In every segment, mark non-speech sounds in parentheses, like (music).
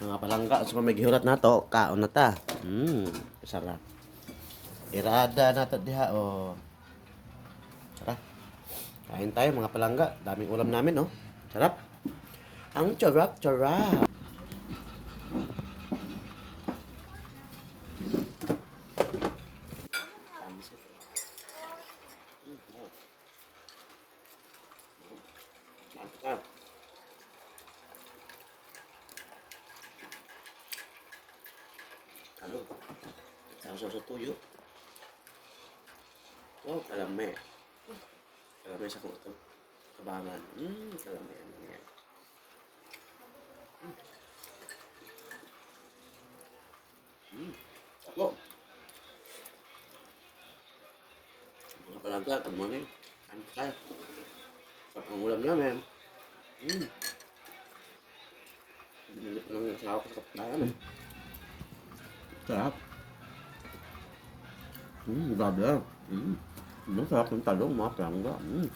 Mga palangga, sa may gihulat na to, kaon na ta. Mmm, sarap. Irada na to diha, oh. Sarap. Kain tayo mga palangga. Daming ulam namin, oh. Sarap. Ang charap, charap. Ano? Sausaw sa tuyo. Oh, kalame. Kalame sa kuto. Kabangan. Mmm, kalame. Ano yan? Mmm. Ako. Mga palaga, morning. Ano tayo? Sa pangulam namin. Mmm. Binilip ng asawa ko sa kapitayan eh. Sarap. Hmm, grabe. Hmm. Masarap yung talong, mga prangga. Hmm.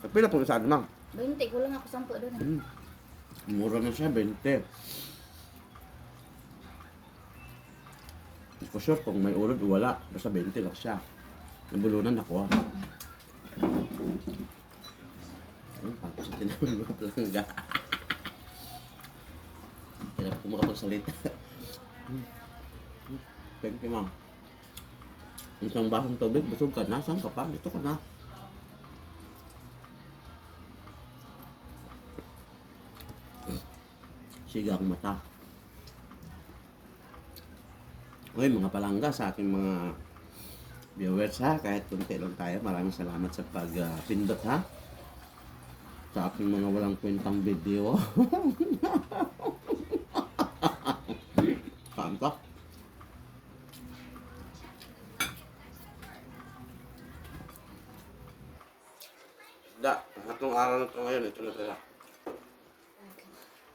Kapila po sa ano lang. 20, kulang ako 10 doon. Hmm. Mura na siya, 20. Hindi ko sure kung may ulod o wala. Basta 20 lang siya. Nabulunan ako ah. Ano pa? Kasi tinawin mga palangga. Kaya (laughs) ko makapagsalita. Hmm. (laughs) Thank you, ma'am. Isang basong tubig, busog ka na. Saan ka pa? Dito ka na. Sigang mata. Okay, mga palangga sa aking mga viewers ha, kahit kunti lang tayo, maraming salamat sa pag-pindot ha. Sa aking mga walang kwentang video. (laughs) Da, hatong araw na ito ngayon, ito na talaga.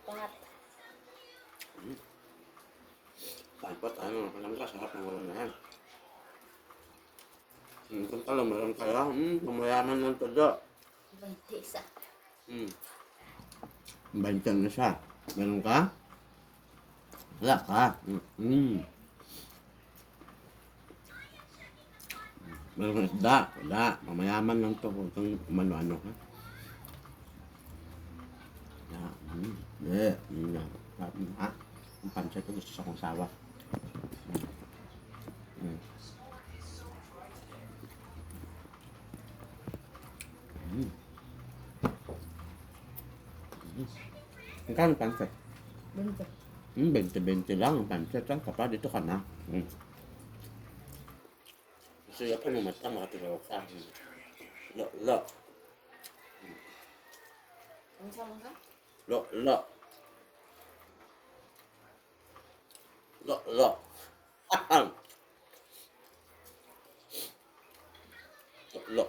Pangat. Dapat ano, palangga sa harap ng walang na yan. Hmm, kung tala, meron kaya, hmm, pamayaman ng. 20 isa. Hmm. Bantyan na siya. Meron ka? Wala ka. Hmm. hmm. Meron isda? Wala. Mamayaman lang to. Huwag kang umano-ano ha. Ya. Eh, hmm. Sabi mo, ha? Ang pansya ko gusto sa kong sawa. Hmm. Hmm. Ang kano pansya? 20. Hmm, 20-20 lang ang pansya. Saan ka pa? Dito ka na. Hmm. Gusto niya pa ng mata, makatulaw ka. Hmm. Lo, lo, Ano sa mga? lo, lo. Lo, lo. Ahem. Lo, lo.